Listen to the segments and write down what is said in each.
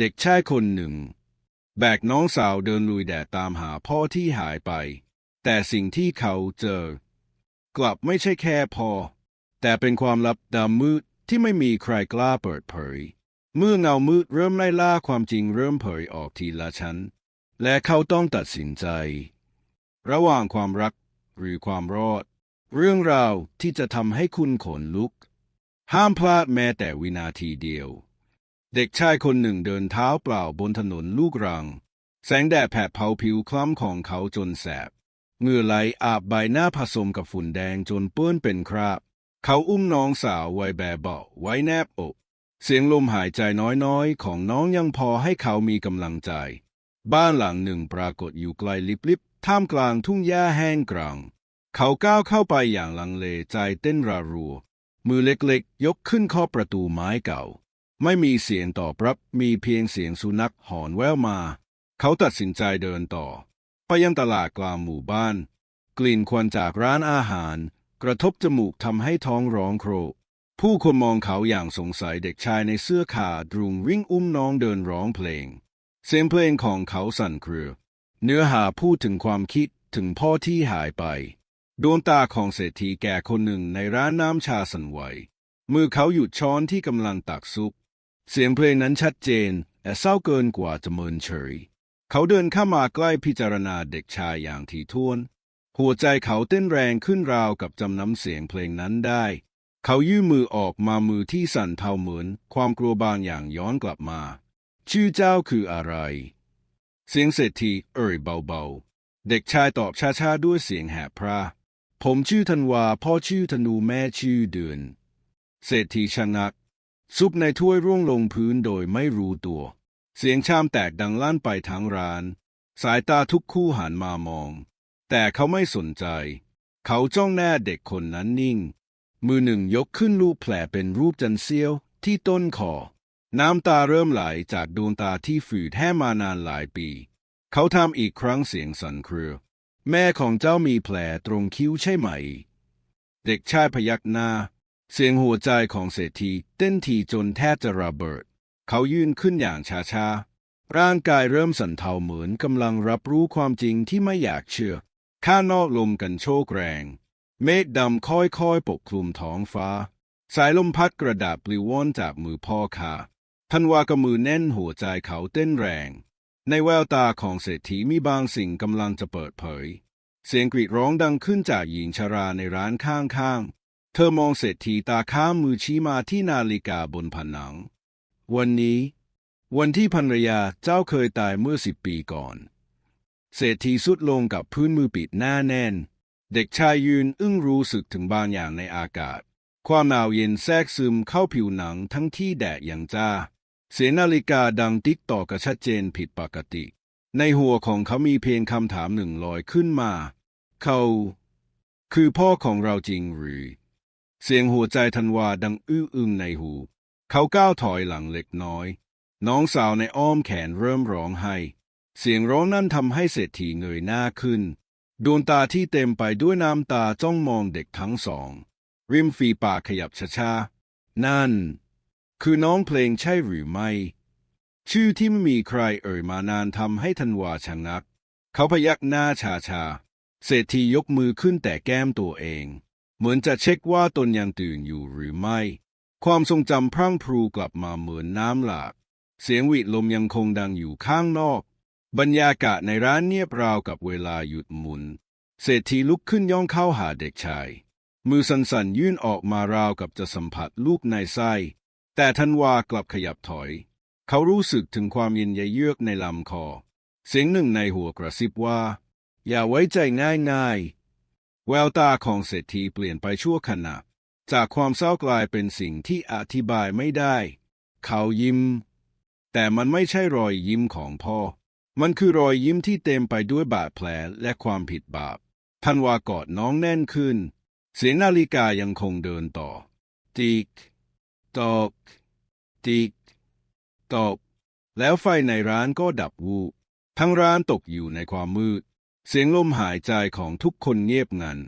เด็กชายคนหนึ่ง แบกน้องสาวเดินลุยแดดตามหาพ่อที่หายไป แต่สิ่งที่เขาเจอ กลับไม่ใช่แค่พ่อ แต่เป็นความลับดำมืดที่ไม่มีใครกล้าเปิดเผย เมื่อเงามืดเริ่มไล่ล่าความจริงเริ่มเผยออกทีละชั้น และเขาต้องตัดสินใจ ระหว่างความรักหรือความรอด เรื่องราวที่จะทำให้คุณขนลุก ห้ามพลาดแม้แต่วินาทีเดียว เด็กชายคนหนึ่งเดินเท้าเปล่าบนถนนลูกรัง แสงแดดแผดเผาผิวคล้ำของเขาจนแสบเหงื่อไหลอาบใบหน้าผสมกับฝุ่นแดงจนเปื้อนเป็นคราบ เขาอุ้มน้องสาววัยแบบเบาไว้แนบอกเสียงลมหายใจน้อยๆ ของน้องยังพอให้เขามีกำลังใจ บ้านหลังหนึ่งปรากฏอยู่ไกลลิบๆท่ามกลางทุ่งหญ้าแห้งกรัง เขาก้าวเข้าไปอย่างลังเลใจเต้นระรัว มือเล็กๆ ยกขึ้นเคาะประตูไม้เก่า ไม่มีเสียงตอบรับมีเพียงเสียงสุนัขหอนแววมา เขาตัดสินใจเดินต่อ ไปยังตลาดกลางหมู่บ้าน กลิ่นควันจากร้านอาหาร กระทบจมูกทำให้ท้องร้องโครกผู้คนมองเขาอย่างสงสัยเด็กชายในเสื้อขาดรุงวิ่งอุ้มน้องเดินร้องเพลง เสียงเพลงของเขาสั่นเครือ เนื้อหาพูดถึงความคิดถึงพ่อที่หายไป ดวงตาของเศรษฐีแก่คนหนึ่งในร้านน้ำชาสั่นไหวมือเขาหยุดช้อนที่กำลังตักซุป เสียงเพลงนั้นชัดเจนและเศร้าเกินกว่าจะเมินเฉยเขาเดินเข้ามาใกล้พิจารณาเด็กชายอย่างถี่ถ้วน หัวใจเขาเต้นแรงขึ้นราวกับจำน้ำเสียงเพลงนั้นได้ เขายื่นมือออกมามือที่สั่นเทาเหมือน ความกลัวบางอย่างย้อนกลับมา ชื่อเจ้าคืออะไร เสียงเศรษฐีเอ่ยเบาๆ เด็กชายตอบช้าๆด้วยเสียงแหบพร่าผมชื่อธันวา พ่อชื่อธนูแม่ชื่อเดือน เศรษฐีชะงัก ซุปในถ้วยร่วงลงพื้นโดยไม่รู้ตัว เสียงชามแตกดังลั่นไปทั้งร้าน สายตาทุกคู่หันมามอง แต่เขาไม่สนใจ เขาจ้องหน้าเด็กคนนั้นนิ่ง มือหนึ่งยกขึ้นรูปแผลเป็นรูปจันเซียวที่ต้นคอ น้ำตาเริ่มไหลจากดวงตาที่ฝืดแห้งมานานหลายปี เขาทำอีกครั้งเสียงสั่นเครือ แม่ของเจ้ามีแผลตรงคิ้วใช่ไหม เด็กชายพยักหน้า เสียงหัวใจของเศรษฐีเต้นทีจนแทบจะระเบิด เขายื่นขึ้นอย่างช้าๆ ร่างกายเริ่มสั่นเทาเหมือนกำลังรับรู้ความจริงที่ไม่อยากเชื่อ ข้างนอกลมกันโชกแรง เมฆดำค่อยๆ ปกคลุมท้องฟ้า สายลมพัดกระดาษปลิวว่อนจากมือพ่อค่ะทันวากำมือแน่นหัวใจเขาเต้นแรง ในแววตาของเศรษฐีมีบางสิ่งกำลังจะเปิดเผย เสียงกรีดร้องดังขึ้นจากหญิงชราในร้านข้างๆ เธอมองเศรษฐีตาข้ามมือชี้มาที่นาฬิกาบนผนัง วันนี้ วันที่ภรรยาเจ้าเคยตายเมื่อสิบปีก่อน เศรษฐีสุดลงกับพื้นมือปิดหน้าแน่น เด็กชายยืนอึ้งรู้สึกถึงบางอย่างในอากาศ ความหนาวเย็นแทรกซึมเข้าผิวหนังทั้งที่แดดยังจ้า เสียงนาฬิกาดังติ๊กต่อกระชัดเจนผิดปกติ ในหัวของเขามีเพียงคำถามหนึ่งลอยขึ้นมา เขา คือพ่อของเราจริงหรือ เสียงหัวใจทันวาดังอื้ออึงในหู เขาก้าวถอยหลังเล็กน้อย น้องสาวในอ้อมแขนเริ่มร้องไห้ เสียงร้องนั้นทำให้เศรษฐีเงยหน้าขึ้น ดวงตาที่เต็มไปด้วยน้ำตาจ้องมองเด็กทั้งสอง ริมฝีปากขยับช้าๆ นั่น คือน้องเพลงใช่หรือไม่ ชื่อที่ไม่มีใครเอ่ยมานานทำให้ธันวาชะงัก เขาพยักหน้าชาชาเศรษฐียกมือขึ้นแต่แก้มตัวเอง เหมือนจะเช็คว่าตนยังตื่นอยู่หรือไม่ ความทรงจำพรั่งพรูกลับมาเหมือนน้ำหลาก เสียงหวีดลมยังคงดังอยู่ข้างนอก บรรยากาศในร้านเงียบราวกับเวลาหยุดหมุน เศรษฐีลุกขึ้นย่องเข้าหาเด็กชาย มือสั่นๆยื่นออกมาราวกับจะสัมผัสลูกในไส้ แต่ทันวากลับขยับถอย เขารู้สึกถึงความเย็นยเยือกในลำคอ เสียงหนึ่งในหัวกระซิบว่า อย่าไว้ใจง่ายๆ แววตาของเศรษฐีเปลี่ยนไปชั่วขณะ จากความเศร้ากลายเป็นสิ่งที่อธิบายไม่ได้ เขายิ้ม แต่มันไม่ใช่รอยยิ้มของพ่อ มันคือรอยยิ้มที่เต็มไปด้วยบาดแผลและความผิดบาปทันวากอดน้องแน่นขึ้น เสียงนาฬิกายังคงเดินต่อ ติ๊กตอกติ๊กตอกแล้วไฟในร้านก็ดับวูบทั้งร้านตกอยู่ในความมืด เสียงลมหายใจของทุกคนเงียบงัน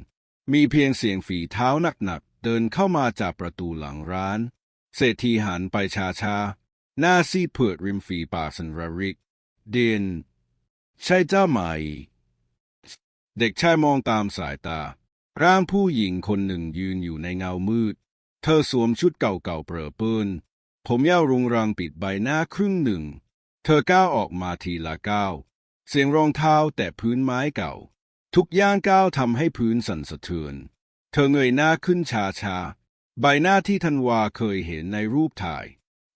มีเพียงเสียงฝีเท้าหนักๆ เดินเข้ามาจากประตูหลังร้าน เศรษฐีหันไปช้าหน้าซีดเผือดริมฝีปากสันระริก เดียน ใช่เจ้าไหม เด็กชายมองตามสายตา ร่างผู้หญิงคนหนึ่งยืนอยู่ในเงามืด เธอสวมชุดเก่าๆเปรอะเปื้อนผมยาวรุงรังปิดใบหน้าครึ่งหนึ่ง เธอก้าวออกมาทีละก้าว เสียงรองเท้าแตะพื้นไม้เก่า ทุกย่างก้าวทำให้พื้นสั่นสะเทือน เธอเงยหน้าขึ้นช้าใบหน้าที่ธันวาเคยเห็นในรูปถ่าย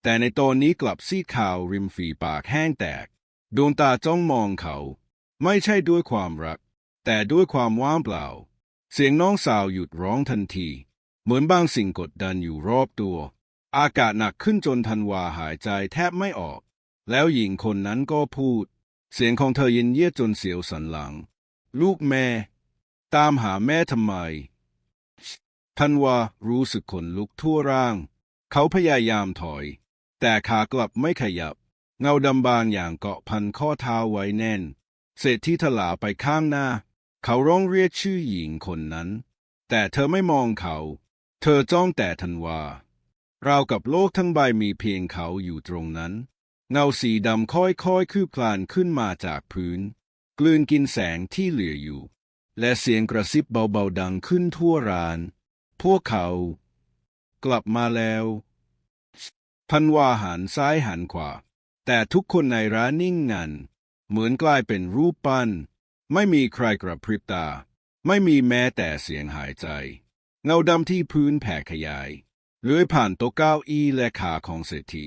แต่ในตอนนี้กลับซีดขาวริมฝีปากแห้งแตก ดวงตาจ้องมองเขา ไม่ใช่ด้วยความรัก แต่ด้วยความว่างเปล่า เสียงน้องสาวหยุดร้องทันที เหมือนบางสิ่งกดดันอยู่รอบตัว อากาศหนักขึ้นจนธันวาหายใจแทบไม่ออก แล้วหญิงคนนั้นก็พูด เสียงของเธอเย็นเยียดจนเสียวสันหลัง ลูกแม่ ตามหาแม่ทำไมธันวารู้สึกขนลุกทั่วร่าง เขาพยายามถอย แต่ขากลับไม่ขยับ เงาดำบางอย่างเกาะพันข้อเท้าไว้แน่น เศษที่ถลาไปข้างหน้า เขาร้องเรียกชื่อหญิงคนนั้น แต่เธอไม่มองเขา เธอจ้องแต่ธันวาราวกับโลกทั้งใบมีเพียงเขาอยู่ตรงนั้น เงาสีดำค่อยๆ คืบคลานขึ้นมาจากพื้น กลืนกินแสงที่เหลืออยู่ และเสียงกระซิบเบาๆดังขึ้นทั่วร้าน พวกเขา กลับมาแล้ว พันวาหันซ้ายหันขวา แต่ทุกคนในร้านนิ่งงัน เหมือนกลายเป็นรูปปั้น ไม่มีใครกระพริบตา ไม่มีแม้แต่เสียงหายใจ เงาดำที่พื้นแผ่ขยายเลื้อยผ่านโต๊ะเก้าอี้และขาของเศรษฐี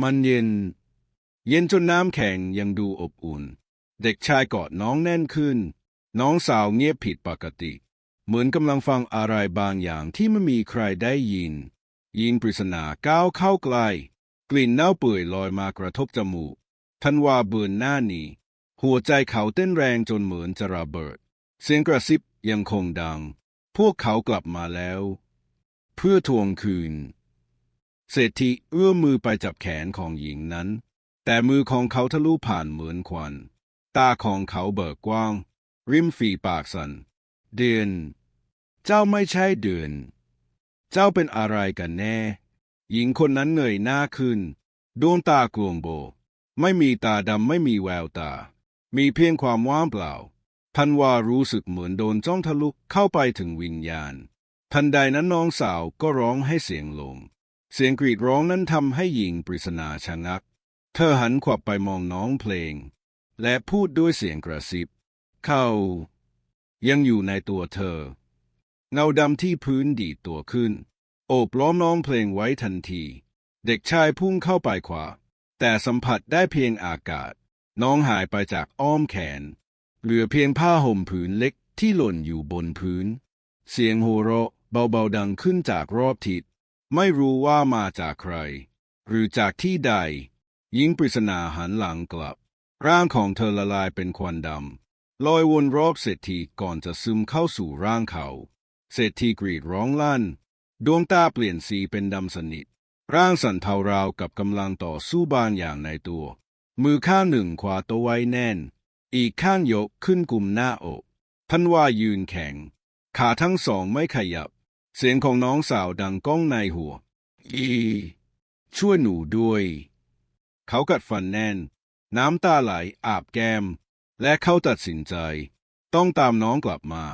มันเย็น เย็นจนน้ำแข็งยังดูอบอุ่น เด็กชายกอดน้องแน่นขึ้น น้องสาวเงียบผิดปกติ เหมือนกำลังฟังอะไรบางอย่างที่ไม่มีใครได้ยิน ยิงปริศนาก้าวเข้าใกล้กลิ่นเน่าเปื่อยลอยมากระทบจมูกทันวาเบือนหน้าหนีหัวใจเขาเต้นแรงจนเหมือนจะระเบิด เสียงกระซิบยังคงดัง พวกเขากลับมาแล้ว เพื่อทวงคืน เศรษฐีเอื้อมมือไปจับแขนของหญิงนั้น แต่มือของเขาทะลุผ่านเหมือนควัน ตาของเขาเบิกกว้าง ริมฝีปากสัน เดือน เจ้าไม่ใช่เดือน เจ้าเป็นอะไรกันแน่ หญิงคนนั้นเงยหน้าขึ้น ดวงตากลวงโบ ไม่มีตาดำไม่มีแววตา มีเพียงความว่างเปล่าทันวารู้สึกเหมือนโดนจ้องทะลุเข้าไปถึงวิญญาณ ทันใดนั้นน้องสาวก็ร้องให้เสียงลง เสียงกรีดร้องนั้นทำให้หญิงปริศนาชะงัก เธอหันขวับไปมองน้องเพลง และพูดด้วยเสียงกระซิบ เขา ยังอยู่ในตัวเธอ เงาดำที่พื้นดีดตัวขึ้น โอบล้อมน้องเพลงไว้ทันที เด็กชายพุ่งเข้าไปขวา แต่สัมผัสได้เพียงอากาศ น้องหายไปจากอ้อมแขน เหลือเพียงผ้าห่มผืนเล็กที่หล่นอยู่บนพื้น เสียงโห่เราะเบาๆดังขึ้นจากรอบทิศไม่รู้ว่ามาจากใคร หรือจากที่ใด หญิงปริศนาหันหลังกลับ ร่างของเธอละลายเป็นควันดำลอยวนรอบเศรษฐีก่อนจะซึมเข้าสู่ร่างเขาเศรษฐีกรีดร้องลั่น ดวงตาเปลี่ยนสีเป็นดำสนิท ร่างสั่นเทาราวกับกำลังต่อสู้บางอย่างในตัว มือข้างหนึ่งขวาตัวไว้แน่น อีกข้างยกขึ้นกลุ่มหน้าอกท่านว่ายืนแข็ง ขาทั้งสองไม่ขยับ เสียงของน้องสาวดังก้องในหัว อี ช่วยหนูด้วย เขากัดฟันแน่น น้ำตาไหลอาบแก้ม และเขาตัดสินใจ ต้องตามน้องกลับมา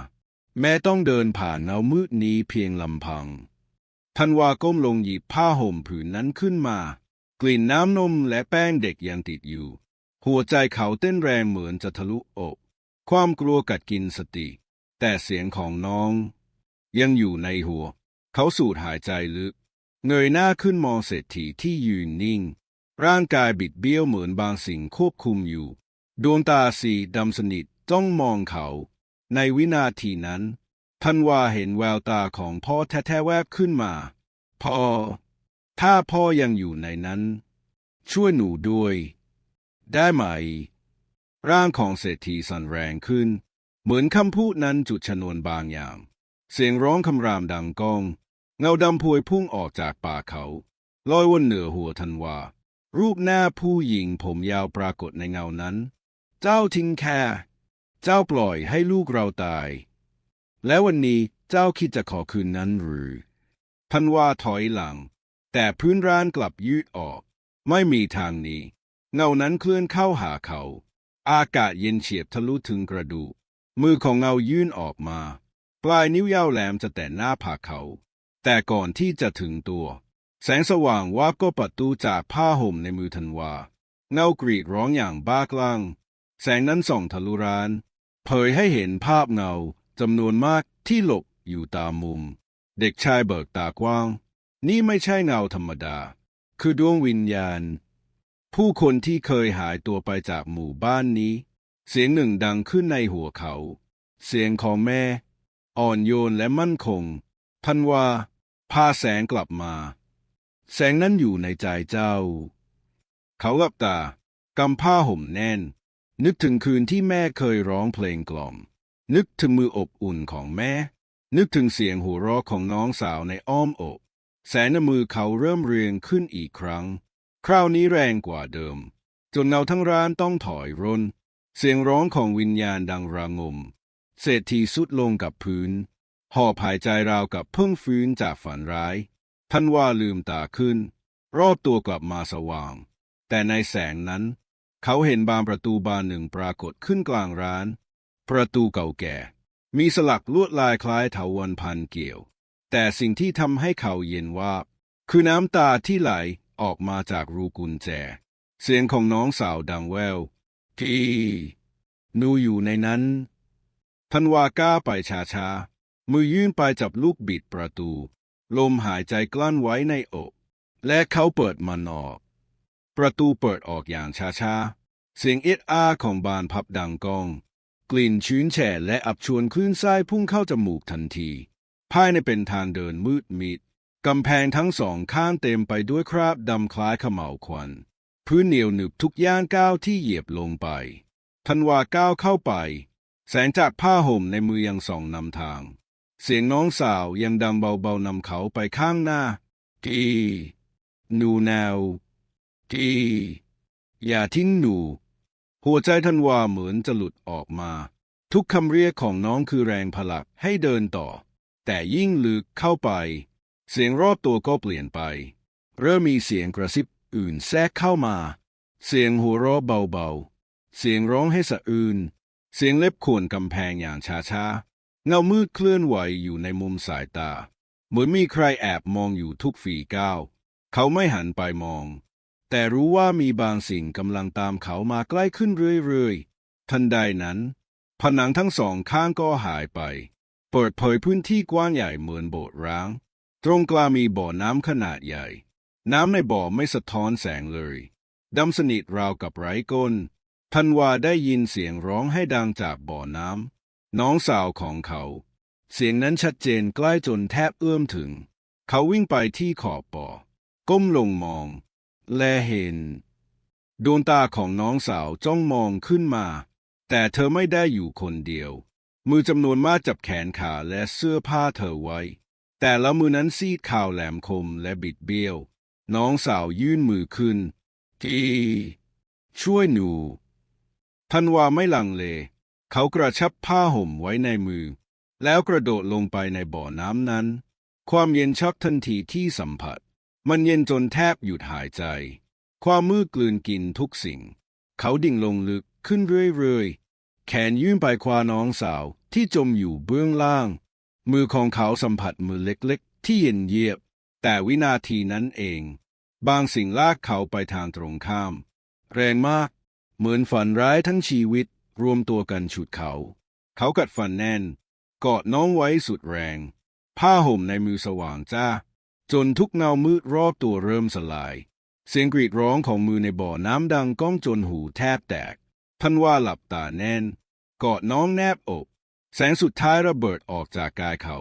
แม้ต้องเดินผ่านเงามืดนี้เพียงลำพังธันวาก้มลงหยิบผ้าห่มผืนนั้นขึ้นมา กลิ่นน้ำนมและแป้งเด็กยังติดอยู่ หัวใจเขาเต้นแรงเหมือนจะทะลุอก ความกลัวกัดกินสติ แต่เสียงของน้อง ยังอยู่ในหัว เขาสูดหายใจลึก เงยหน้าขึ้นมองเศรษฐีที่ยืนนิ่ง ร่างกายบิดเบี้ยวเหมือนบางสิ่งควบคุมอยู่ ดวงตาสีดำสนิทจ้องมองเขา ในวินาทีนั้นท่านวาเห็นแววตาของพ่อแท้ๆแวบขึ้นมา พ่อ ถ้าพ่อยังอยู่ในนั้น ช่วยหนูด้วย ได้ไหม ร่างของเศรษฐีสั่นแรงขึ้น เหมือนคำพูดนั้นจุดชนวนบางอย่าง เสียงร้องคำรามดังก้อง เงาดำพวยพุ่งออกจากปากเขา ลอยวนเหนือหัวทันวา รูปหน้าผู้หญิงผมยาวปรากฏในเงานั้น เจ้าทิ้งแค่เจ้าปล่อยให้ลูกเราตาย แล้ววันนี้เจ้าคิดจะขอคืนนั้นหรือทันว่าถอยหลัง แต่พื้นร้านกลับยืดออก ไม่มีทางนี้ เงานั้นเคลื่อนเข้าหาเขา อากาศเย็นเฉียบทะลุถึงกระดูก มือของเงายื่นออกมา ปลายนิ้วยาวแหลมจะแตะหน้าผากเขา แต่ก่อนที่จะถึงตัว แสงสว่างวาบก็ประตูจากผ้าห่มในมือธันวา เงากรีดร้องอย่างบ้าคลั่ง แสงนั้นส่องทะลุร้าน เผยให้เห็นภาพเงาจำนวนมากที่หลบอยู่ตามมุม เด็กชายเบิกตากว้าง นี่ไม่ใช่เงาธรรมดา คือดวงวิญญาณ ผู้คนที่เคยหายตัวไปจากหมู่บ้านนี้ เสียงหนึ่งดังขึ้นในหัวเขา เสียงของแม่ อ่อนโยนและมั่นคงพันว่าพาแสงกลับมา แสงนั้นอยู่ในใจเจ้า เขาหลับตากำผ้าห่มแน่น นึกถึงคืนที่แม่เคยร้องเพลงกล่อม นึกถึงมืออบอุ่นของแม่ นึกถึงเสียงหัวเราะของน้องสาวในอ้อมอก แสงในมือเขาเริ่มเรียงขึ้นอีกครั้ง คราวนี้แรงกว่าเดิม จนเงาทั้งร้านต้องถอยร่น เสียงร้องของวิญญาณดังระงม เศรษฐีสุดลงกับพื้นหอบหายใจราวกับเพิ่งฟื้นจากฝันร้าย ท่านว่าลืมตาขึ้น รอบตัวกลับมาสว่าง แต่ในแสงนั้น เขาเห็นบานประตูบานหนึ่งปรากฏขึ้นกลางร้าน ประตูเก่าแก่ มีสลักลวดลายคล้ายเถาวันพันเกี่ยว แต่สิ่งที่ทำให้เขาเย็นวาบคือน้ำตาที่ไหลออกมาจากรูกุญแจ เสียงของน้องสาวดังแววพี่หนูอยู่ในนั้นทันวาก้าไปช้าๆมือยื่นไปจับลูกบิดประตู ลมหายใจกลั้นไว้ในอก และเขาเปิดมันออก ประตูเปิดออกอย่างช้าๆ เสียงเอ็ดอาของบานพับดังกอง กลิ่นชื้นแฉะและอับชวนคลื่นไส้พุ่งเข้าจมูกทันที ภายในเป็นทางเดินมืดมิดกำแพงทั้งสองข้างเต็มไปด้วยคราบดำคล้ายขม่าควัน พื้นเหนียวหนึบทุกย่างก้าวที่เหยียบลงไปทันวาก้าวเข้าไป แสงจากผ้าห่มในมือยังส่องนำทาง เสียงน้องสาวยังดังเบาๆนำเขาไปข้างหน้า ทีนูแนว ทีอย่าทิ้งหนู หัวใจทันวาเหมือนจะหลุดออกมา ทุกคำเรียกของน้องคือแรงผลักให้เดินต่อ แต่ยิ่งลึกเข้าไป เสียงรอบตัวก็เปลี่ยนไป เริ่มมีเสียงกระซิบอื่นแทรกเข้ามา เสียงหัวเราะเบาๆ เสียงร้องให้สะอื้นเสียงเล็บข่วนกำแพงอย่างช้าๆ เงามืดเคลื่อนไหวอยู่ในมุมสายตา เหมือนมีใครแอบมองอยู่ทุกฝีก้าว เขาไม่หันไปมอง แต่รู้ว่ามีบางสิ่งกำลังตามเขามาใกล้ขึ้นเรื่อยๆ ทันใดนั้น ผนังทั้งสองข้างก็หายไป เปิดเผยพื้นที่กว้างใหญ่เหมือนโบสถ์ร้าง ตรงกลางมีบ่อน้ำขนาดใหญ่ น้ำในบ่อไม่สะท้อนแสงเลยดำสนิทราวกับไร้ก้นทันวาได้ยินเสียงร้องให้ดังจากบ่อน้ำ น้องสาวของเขา เสียงนั้นชัดเจนใกล้จนแทบเอื้อมถึง เขาวิ่งไปที่ขอบบ่อก้มลงมอง และเห็น ดวงตาของน้องสาวจ้องมองขึ้นมา แต่เธอไม่ได้อยู่คนเดียว มือจำนวนมากจับแขนขาและเสื้อผ้าเธอไว้ แต่ละมือนั้นซีดข่าวแหลมคมและบิดเบี้ยว น้องสาวยื่นมือขึ้นที่ช่วยหนูทันวาไม่ลังเล เขากระชับผ้าห่มไว้ในมือ แล้วกระโดดลงไปในบ่อน้ำนั้น ความเย็นช็อกทันทีที่สัมผัส มันเย็นจนแทบหยุดหายใจ ความมืดกลืนกินทุกสิ่ง เขาดิ่งลงลึกขึ้นเรื่อยๆ แขนยื่นไปคว้าน้องสาวที่จมอยู่เบื้องล่าง มือของเขาสัมผัสมือเล็กๆ ที่เย็นเยียบ แต่วินาทีนั้นเอง บางสิ่งลากเขาไปทางตรงข้าม แรงมาก เหมือนฝันร้ายทั้งชีวิต รวมตัวกันฉุดเขา เขากัดฟันแน่น กอดน้องไว้สุดแรง ผ้าห่มในมือสว่างจ้า จนทุกเงามืดรอบตัวเริ่มสลาย เสียงกรีดร้องของมือในบ่อน้ำดังก้องจนหูแทบแตกท่านว่าหลับตาแน่น กอดน้องแนบอก แสงสุดท้ายระเบิดออกจากกายเขา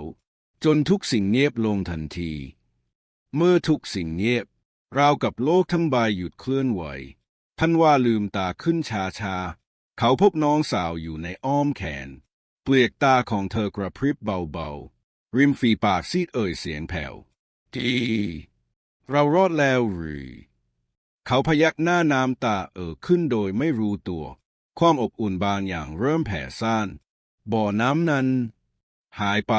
จนทุกสิ่งเงียบลงทันที เมื่อทุกสิ่งเงียบ ราวกับโลกทั้งใบหยุดเคลื่อนไหวท่านว่าลืมตาขึ้นชาชา เขาพบน้องสาวอยู่ในอ้อมแขน เปลือกตาของเธอกระพริบเบาๆ ริมฝีปากซีดเอ่ยเสียงแผ่วทีเรารอดแล้วหรือ เขาพยักหน้าน้ำตาเอ่อขึ้นโดยไม่รู้ตัว ความอบอุ่นบางอย่างเริ่มแผ่ซ่าน บ่อน้ำนั้น หายไป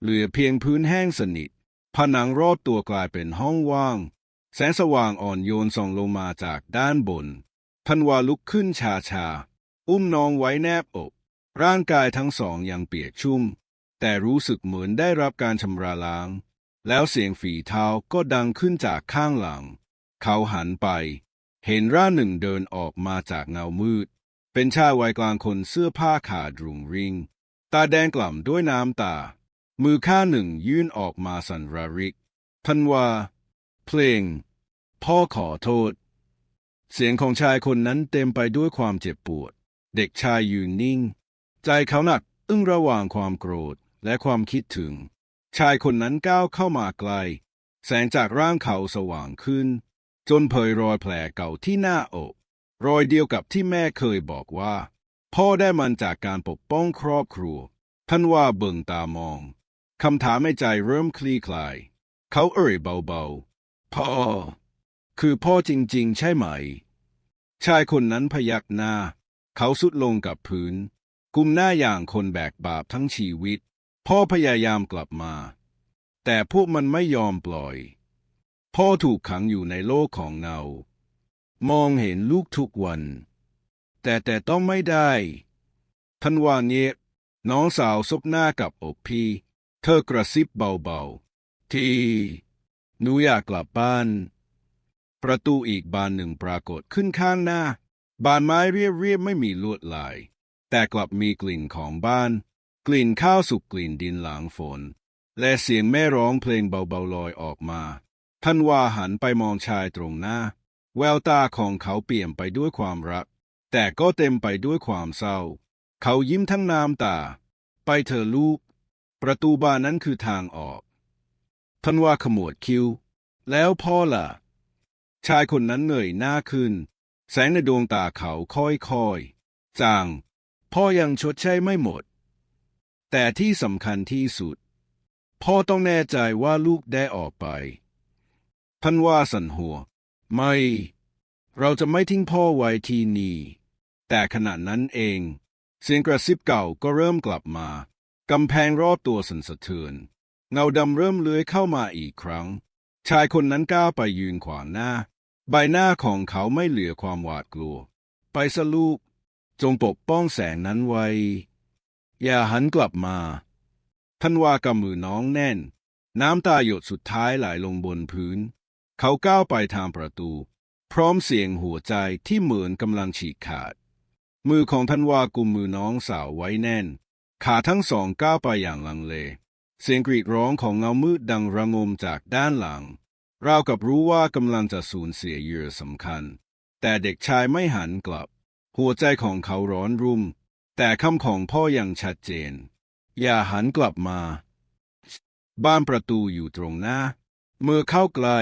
เหลือเพียงพื้นแห้งสนิท ผนังรอบตัวกลายเป็นห้องว่าง แสงสว่างอ่อนโยนส่องลงมาจากด้านบนธันวาลุกขึ้นชาชาๆ อุ้มน้องไว้แนบอก ร่างกายทั้งสองยังเปียกชุ่ม แต่รู้สึกเหมือนได้รับการชำระล้าง แล้วเสียงฝีเท้าก็ดังขึ้นจากข้างหลัง เขาหันไป เห็นร่างหนึ่งเดินออกมาจากเงามืด เป็นชายวัยกลางคนเสื้อผ้าขาดรุงริง ตาแดงกล่ำด้วยน้ำตา มือข้างหนึ่งยื่นออกมาสันระริกทันว่าเพลง พ่อขอโทษ เสียงของชายคนนั้นเต็มไปด้วยความเจ็บปวด เด็กชายยืนนิ่ง ใจเขาหนักอึ้งระหว่างความโกรธและความคิดถึง ชายคนนั้นก้าวเข้ามาใกล แสงจากร่างเขาสว่างขึ้น จนเผยรอยแผลเก่าที่หน้าอก รอยเดียวกับที่แม่เคยบอกว่า พ่อได้มันจากการปกป้องครอบครัวท่านว่าเบิ่งตามองคำถามในใจเริ่มคลี่คลาย เขาเอ่ยเบาๆ พ่อ คือพ่อจริงๆ ใช่ไหม ชายคนนั้นพยักหน้า เขาสุดลงกับพื้น กุมหน้าอย่างคนแบกบาปทั้งชีวิต พ่อพยายามกลับมา แต่พวกมันไม่ยอมปล่อย พ่อถูกขังอยู่ในโลกของเงามองเห็นลูกทุกวัน แต่แต่ต้องไม่ได้ทันวาเนียน้องสาวซบหน้ากับอกพี่ เธอกระซิบเบาๆ ที่หนูอยากกลับบ้าน ประตูอีกบานหนึ่งปรากฏขึ้นข้างหน้า บานไม้เรียบๆไม่มีลวดลาย แต่กลับมีกลิ่นของบ้าน กลิ่นข้าวสุกกลิ่นดินหลังฝน และเสียงแม่ร้องเพลงเบาๆลอยออกมาท่านว่าหันไปมองชายตรงหน้า แววตาของเขาเปลี่ยนไปด้วยความรัก แต่ก็เต็มไปด้วยความเศร้า เขายิ้มทั้งน้ำตา ไปเถอะลูก ประตูบานนั้นคือทางออกท่านว่าขมวดคิ้ว แล้วพ่อล่ะ ชายคนนั้นเหนื่อยหน้าขึ้น แสงในดวงตาเขาค่อยๆจางพ่อยังชดใช้ไม่หมด แต่ที่สำคัญที่สุด พ่อต้องแน่ใจว่าลูกได้ออกไป ท่านว่าสันหัว ไม่ เราจะไม่ทิ้งพ่อไว้ที่นี่ แต่ขณะนั้นเอง เสียงกระซิบเก่าก็เริ่มกลับมากำแพงรอบตัวสั่นสะเทือน เงาดำเริ่มเลื้อยเข้ามาอีกครั้ง ชายคนนั้นก้าวไปยืนขวางหน้า ใบหน้าของเขาไม่เหลือความหวาดกลัว ไปสลูก จงปกป้องแสงนั้นไว้ อย่าหันกลับมาท่านว่ากำมือน้องแน่น น้ำตาหยดสุดท้ายไหลลงบนพื้น เขาก้าวไปทางประตู พร้อมเสียงหัวใจที่เหมือนกำลังฉีกขาด มือของท่านว่ากุมมือน้องสาวไว้แน่น ขาทั้งสองก้าวไปอย่างลังเล เสียงกรีดร้องของเงามืดดังระงมจากด้านหลัง เรากับรู้ว่ากำลังจะสูญเสียเหยื่อสำคัญ แต่เด็กชายไม่หันกลับ หัวใจของเขาร้อนรุ่ม แต่คำของพ่อยังชัดเจน อย่าหันกลับมา บ้านประตูอยู่ตรงหน้า เมื่อเข้าใกล้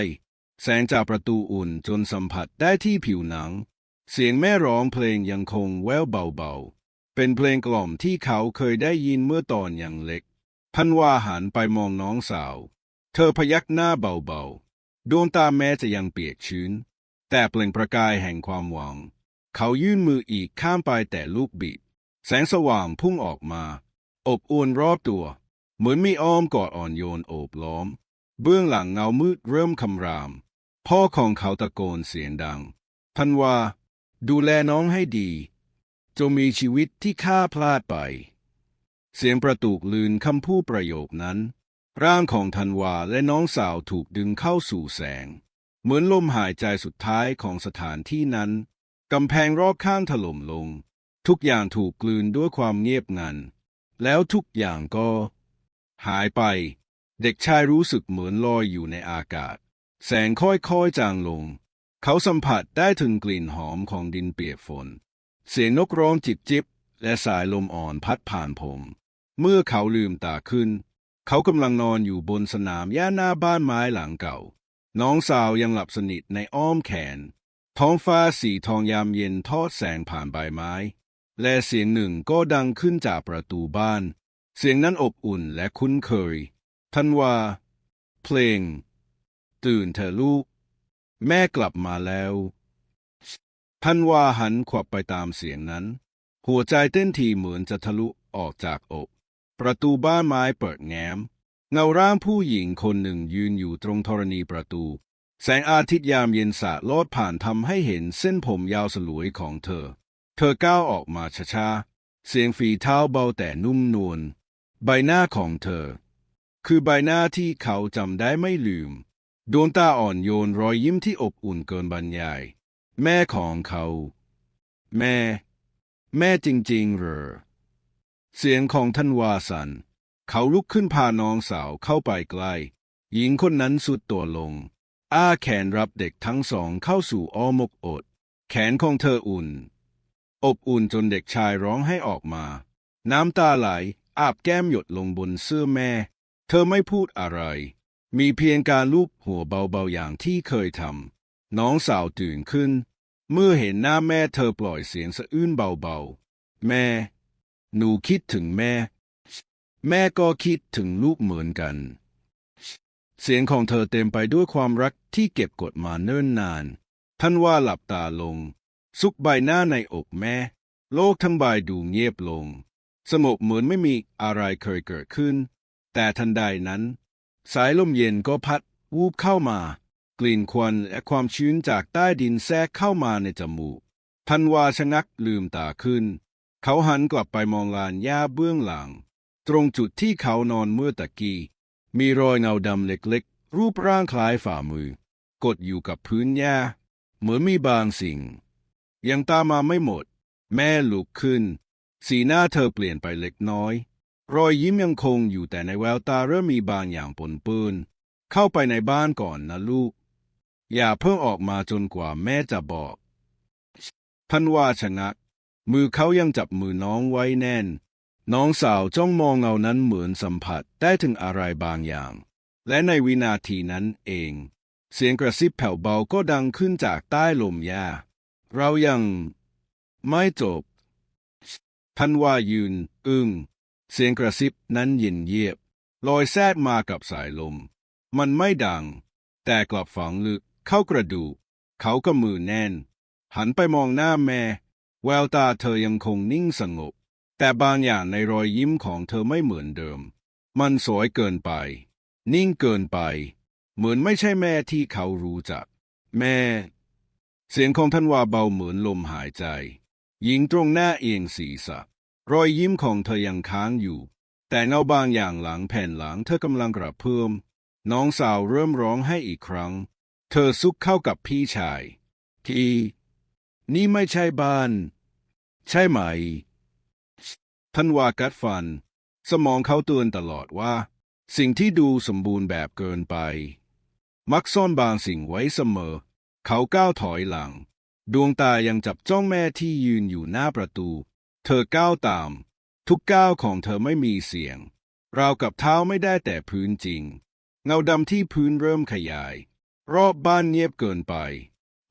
แสงจากประตูอุ่นจนสัมผัสได้ที่ผิวหนัง เสียงแม่ร้องเพลงยังคงแววเบาๆ เป็นเพลงกล่อมที่เขาเคยได้ยินเมื่อตอนยังเล็ก พันว่าหันไปมองน้องสาว เธอพยักหน้าเบาๆ ดวงตาแม้จะยังเปียกชื้น แต่เปล่งประกายแห่งความหวัง เขายื่นมืออีกข้ามไปแต่ลูกบิด แสงสว่างพุ่งออกมา อบอวนรอบตัว เหมือนมีอ้อมกอดอ่อนโยนโอบล้อม เบื้องหลังเงามืดเริ่มคำราม พ่อของเขาตะโกนเสียงดังท่านว่าดูแลน้องให้ดีจงมีชีวิตที่ข้าพลาดไป เสียงประตูกลืนคำพูดประโยคนั้น ร่างของธันวาและน้องสาวถูกดึงเข้าสู่แสง เหมือนลมหายใจสุดท้ายของสถานที่นั้น กำแพงรอบข้างถล่มลง ทุกอย่างถูกกลืนด้วยความเงียบงัน แล้วทุกอย่างก็ หายไป เด็กชายรู้สึกเหมือนลอยอยู่ในอากาศ แสงค่อยๆจางลง เขาสัมผัสได้ถึงกลิ่นหอมของดินเปียกฝน เสียงนกร้องจิบจิบและสายลมอ่อนพัดผ่านผม เมื่อเขาลืมตาขึ้น เขากำลังนอนอยู่บนสนามหญ้าหน้าบ้านไม้หลังเก่า น้องสาวยังหลับสนิทในอ้อมแขน ท้องฟ้าสีทองยามเย็นทอดแสงผ่านใบไม้ และเสียงหนึ่งก็ดังขึ้นจากประตูบ้าน เสียงนั้นอบอุ่นและคุ้นเคยท่านว่า เพลง ตื่นเถอลูก แม่กลับมาแล้วท่านว่าหันขวับไปตามเสียงนั้น หัวใจเต้นทีเหมือนจะทะลุออกจากอก ประตูบ้านไม้เปิดแง้ม เงาร่างผู้หญิงคนหนึ่งยืนอยู่ตรงธรณีประตู แสงอาทิตย์ยามเย็นสาดลอดผ่านทำให้เห็นเส้นผมยาวสลวยของเธอ เธอก้าวออกมาช้าๆ เสียงฝีเท้าเบาแต่นุ่มนวล ใบหน้าของเธอ คือใบหน้าที่เขาจำได้ไม่ลืม ดวงตาอ่อนโยนรอยยิ้มที่อบอุ่นเกินบรรยาย แม่ของเขา แม่ แม่จริงๆเหรอ เสียงของท่านวาสัน เขาลุกขึ้นพาน้องสาวเข้าไปใกล้ หญิงคนนั้นสุดตัวลง อ้าแขนรับเด็กทั้งสองเข้าสู่อ้อมอกอด แขนของเธออุ่น อบอุ่นจนเด็กชายร้องให้ออกมา น้ำตาไหลอาบแก้มหยดลงบนเสื้อแม่ เธอไม่พูดอะไร มีเพียงการลูบหัวเบาๆอย่างที่เคยทำ น้องสาวตื่นขึ้น เมื่อเห็นหน้าแม่เธอปล่อยเสียงสะอื้นเบาๆ แม่ หนูคิดถึงแม่ แม่ก็คิดถึงลูกเหมือนกัน เสียงของเธอเต็มไปด้วยความรักที่เก็บกดมาเนิ่นนาน ท่านว่าหลับตาลง ซุกใบหน้าในอกแม่ โลกทั้งใบดูเงียบลง สงบเหมือนไม่มีอะไรเคยเกิดขึ้น แต่ทันใดนั้น สายลมเย็นก็พัดวูบเข้ามา กลิ่นควันและความชื้นจากใต้ดินแทรกเข้ามาในจมูก ทันวาชะงักลืมตาขึ้น เขาหันกลับไปมองลานหญ้าเบื้องหลัง ตรงจุดที่เขานอนเมื่อตะกี้ มีรอยเงาดำเล็กๆ รูปร่างคล้ายฝ่ามือ กดอยู่กับพื้นหญ้า เหมือนมีบางสิ่ง ยังตามมาไม่หมด แม่ลุกขึ้น สีหน้าเธอเปลี่ยนไปเล็กน้อย รอยยิ้มยังคงอยู่แต่ในแววตาเริ่มมีบางอย่างปนเปื้อนเข้าไปในบ้านก่อนนะลูก อย่าเพิ่งออกมาจนกว่าแม่จะบอกท่านว่าชะงัก มือเขายังจับมือน้องไว้แน่น น้องสาวจ้องมองเงานั้นเหมือนสัมผัสได้ถึงอะไรบางอย่าง และในวินาทีนั้นเอง เสียงกระซิบแผ่วเบาก็ดังขึ้นจากใต้ลมหญ้า เรายังไม่จบท่านวายืน อึง้งเสียงกระซิบนั้นเย็นเยียบ ลอยแทรกมากับสายลม มันไม่ดัง แต่กลับฝังลึกเข้ากระดูกเขาก็มือแน่น หันไปมองหน้าแม่ แววตาเธอยังคงนิ่งสงบ แต่บางอย่างในรอยยิ้มของเธอไม่เหมือนเดิม มันสวยเกินไป นิ่งเกินไป เหมือนไม่ใช่แม่ที่เขารู้จัก แม่ เสียงของท่านว่าเบาเหมือนลมหายใจ หญิงตรงหน้าเอียงศีรษะ รอยยิ้มของเธอยังค้างอยู่ แต่เงาบางอย่างหลังแผ่นหลังเธอกำลังกระเพื่อมน้องสาวเริ่มร้องให้อีกครั้ง เธอซุกเข้ากับพี่ชาย ที่ นี่ไม่ใช่บ้าน ใช่ไหม ท่านว่ากัดฟัน สมองเขาเตือนตลอดว่า สิ่งที่ดูสมบูรณ์แบบเกินไป มักซ่อนบางสิ่งไว้เสมอ เขาก้าวถอยหลัง ดวงตายังจับจ้องแม่ที่ยืนอยู่หน้าประตู เธอก้าวตาม ทุกก้าวของเธอไม่มีเสียง ราวกับเท้าไม่ได้แต่พื้นจริง เงาดำที่พื้นเริ่มขยาย รอบบ้านเงียบเกินไป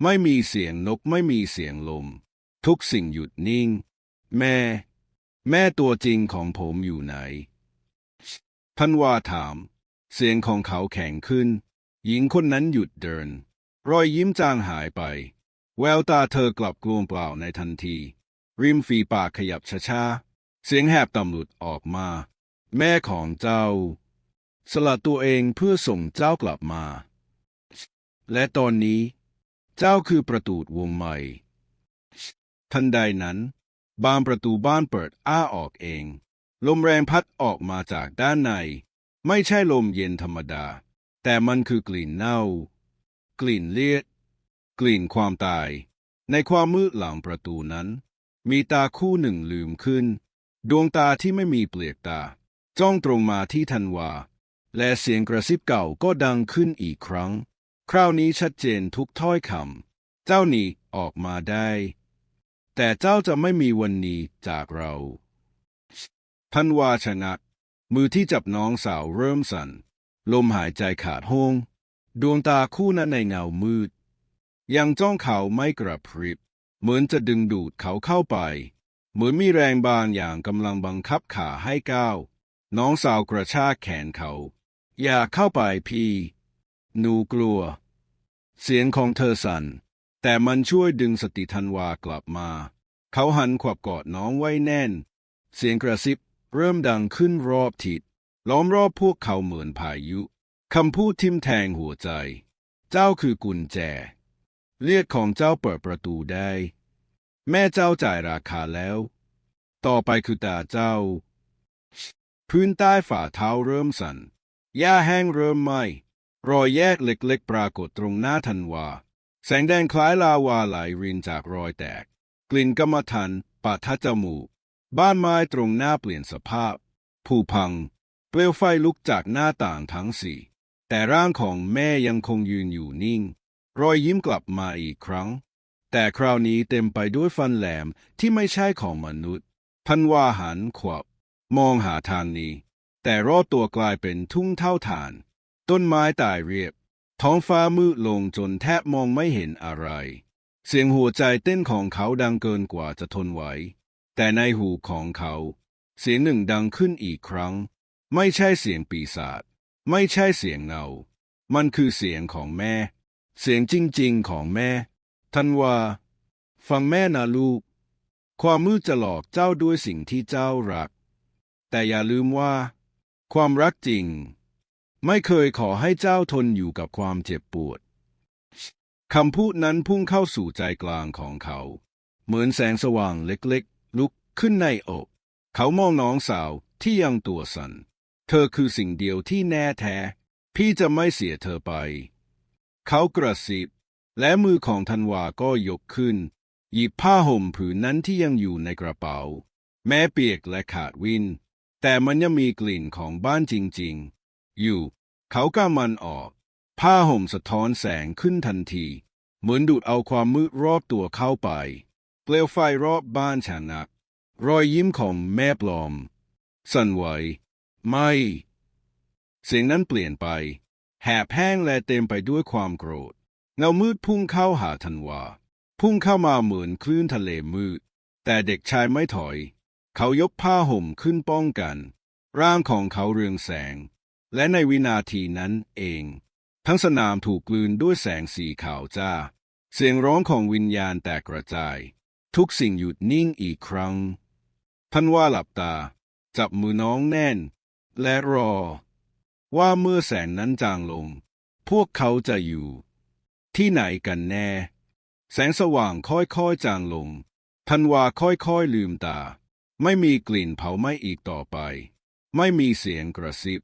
ไม่มีเสียงนกไม่มีเสียงลม ทุกสิ่งหยุดนิ่ง แม่ แม่ตัวจริงของผมอยู่ไหนท่านว่าถาม เสียงของเขาแข็งขึ้น หญิงคนนั้นหยุดเดิน รอยยิ้มจางหายไป แววตาเธอกลับกลวงเปล่าในทันที ริมฝีปากขยับช้าๆ เสียงแหบต่ำหลุดออกมา แม่ของเจ้า สละตัวเองเพื่อส่งเจ้ากลับมา และตอนนี้ เจ้าคือประตูวงใหม่ ทันใดนั้น บานประตูบ้านเปิดอ้าออกเอง ลมแรงพัดออกมาจากด้านใน ไม่ใช่ลมเย็นธรรมดา แต่มันคือกลิ่นเน่า กลิ่นเลือดกลิ่นความตาย ในความมืดหลังประตูนั้น มีตาคู่หนึ่งลืมขึ้น ดวงตาที่ไม่มีเปลือกตา จ้องตรงมาที่ธันวา และเสียงกระซิบเก่าก็ดังขึ้นอีกครั้ง คราวนี้ชัดเจนทุกถ้อยคำเจ้าหนีออกมาได้ แต่เจ้าจะไม่มีวันนี้จากเราท่านวาชนะ มือที่จับน้องสาวเริ่มสั่น ลมหายใจขาดห้อง ดวงตาคู่นั้นในเงามืด ยังจ้องเขาไม่กระพริบ เหมือนจะดึงดูดเขาเข้าไป เหมือนมีแรงบางอย่างกำลังบังคับขาให้ก้าว น้องสาวกระชากแขนเขา อย่าเข้าไปพี่ หนูกลัว เสียงของเธอสั่น แต่มันช่วยดึงสติธันวากลับมา เขาหันขวับกอดน้องไว้แน่น เสียงกระซิบเริ่มดังขึ้นรอบทิศล้อมรอบพวกเขาเหมือนพายุคำพูดทิมแทงหัวใจ เจ้าคือกุญแจ เลือดของเจ้าเปิดประตูได้ แม่เจ้าจ่ายราคาแล้ว ต่อไปคือตาเจ้า พื้นใต้ฝ่าเท้าเริ่มสั่นหญ้าแห้งเริ่มไหมรอยแยกเล็กๆปรากฏตรงหน้าทันวา แสงแดงคล้ายลาวาไหลรินจากรอยแตก กลิ่นกรรมฐานปะทะจมูก บ้านไม้ตรงหน้าเปลี่ยนสภาพ ผู้พัง เปลวไฟลุกจากหน้าต่างทั้งสี่ แต่ร่างของแม่ยังคงยืนอยู่นิ่ง รอยยิ้มกลับมาอีกครั้ง แต่คราวนี้เต็มไปด้วยฟันแหลมที่ไม่ใช่ของมนุษย์ พันวาหันขวบ มองหาทางนี้ แต่รอบตัวกลายเป็นทุ่งเท่าฐาน ต้นไม้ตายเรียบ ท้องฟ้ามืดลงจนแทบมองไม่เห็นอะไร เสียงหัวใจเต้นของเขาดังเกินกว่าจะทนไหว แต่ในหูของเขา เสียงหนึ่งดังขึ้นอีกครั้ง ไม่ใช่เสียงปีศาจ ไม่ใช่เสียงเงา มันคือเสียงของแม่ เสียงจริงๆของแม่ท่านว่า ฟังแม่นะลูก ความมืดจะหลอกเจ้าด้วยสิ่งที่เจ้ารัก แต่อย่าลืมว่า ความรักจริง ไม่เคยขอให้เจ้าทนอยู่กับความเจ็บปวดคำพูดนั้นพุ่งเข้าสู่ใจกลางของเขา เหมือนแสงสว่างเล็กๆ ลุกขึ้นในอก เขามองน้องสาวที่ยังตัวสัน่น เธอคือสิ่งเดียวที่แน่แท้ พี่จะไม่เสียเธอไป เขากระซิบ และมือของธันวาก็ยกขึ้น หยิบผ้าห่มผืนนั้นที่ยังอยู่ในกระเป๋า แม้เปียกและขาดวิน แต่มันยังมีกลิ่นของบ้านจริงๆ อยู่ เขาก้ามันออก ผ้าห่มสะท้อนแสงขึ้นทันที เหมือนดูดเอาความมืดรอบตัวเข้าไป เปลวไฟรอบบ้านฉานัก รอยยิ้มของแม่ปลอม สั่นไหว ไม่ เสียงนั้นเปลี่ยนไป แหบแห้งและเต็มไปด้วยความโกรธ เงามืดพุ่งเข้าหาธันวา พุ่งเข้ามาเหมือนคลื่นทะเลมืด แต่เด็กชายไม่ถอย เขายกผ้าห่มขึ้นป้องกัน ร่างของเขาเรืองแสง และในวินาทีนั้นเอง ทั้งสนามถูกกลืนด้วยแสงสีขาวจ้า เสียงร้องของวิญญาณแตกกระจาย ทุกสิ่งหยุดนิ่งอีกครั้ง ท่านว่าหลับตา จับมือน้องแน่น และรอ ว่าเมื่อแสงนั้นจางลง พวกเขาจะอยู่ ที่ไหนกันแน่ แสงสว่างค่อยๆจางลงทันวาค่อยๆลืมตา ไม่มีกลิ่นเผาไหม้อีกต่อไป ไม่มีเสียงกระซิบ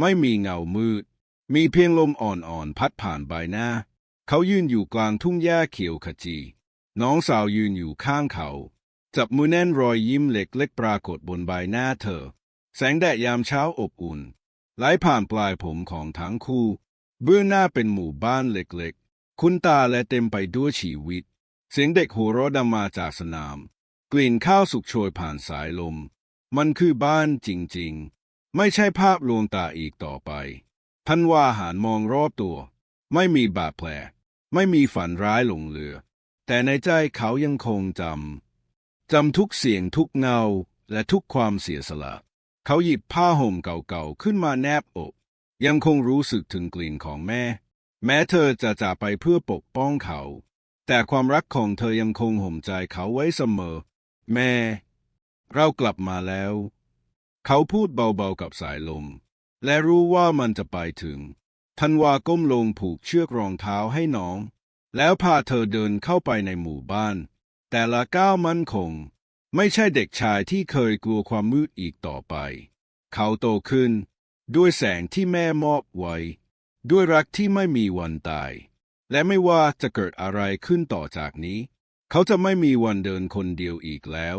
ไม่มีเงามืด มีเพียงลมอ่อนๆพัดผ่านใบหน้า เขายืนอยู่กลางทุ่งหญ้าเขียวขจี น้องสาวยืนอยู่ข้างเขา จับมือแน่นรอยยิ้มเล็กๆปรากฏบนใบหน้าเธอ แสงแดดยามเช้าอบอุ่นไหลผ่านปลายผมของทั้งคู่ เบื้องหน้าเป็นหมู่บ้านเล็กๆ คุ้นตาและเต็มไปด้วยชีวิต เสียงเด็กหัวเราะดังมาจากสนาม กลิ่นข้าวสุกโชยผ่านสายลม มันคือบ้านจริงๆ ไม่ใช่ภาพลวงตาอีกต่อไปท่านว่าหารมองรอบตัว ไม่มีบาดแผล ไม่มีฝันร้ายหลงเหลือ แต่ในใจเขายังคงจำ จำทุกเสียงทุกเงาและทุกความเสียสละ เขาหยิบผ้าห่มเก่าๆ ขึ้นมาแนบอกยังคงรู้สึกถึงกลิ่นของแม่ แม้เธอจะจากไปเพื่อปกป้องเขา แต่ความรักของเธอยังคงห่มใจเขาไว้เสมอ แม่ เรากลับมาแล้ว เขาพูดเบาๆกับสายลม และรู้ว่ามันจะไปถึง ธันวาก้มลงผูกเชือกรองเท้าให้น้อง แล้วพาเธอเดินเข้าไปในหมู่บ้าน แต่ละก้าวมั่นคง ไม่ใช่เด็กชายที่เคยกลัวความมืดอีกต่อไป เขาโตขึ้น ด้วยแสงที่แม่มอบไว้ ด้วยรักที่ไม่มีวันตาย และไม่ว่าจะเกิดอะไรขึ้นต่อจากนี้ เขาจะไม่มีวันเดินคนเดียวอีกแล้ว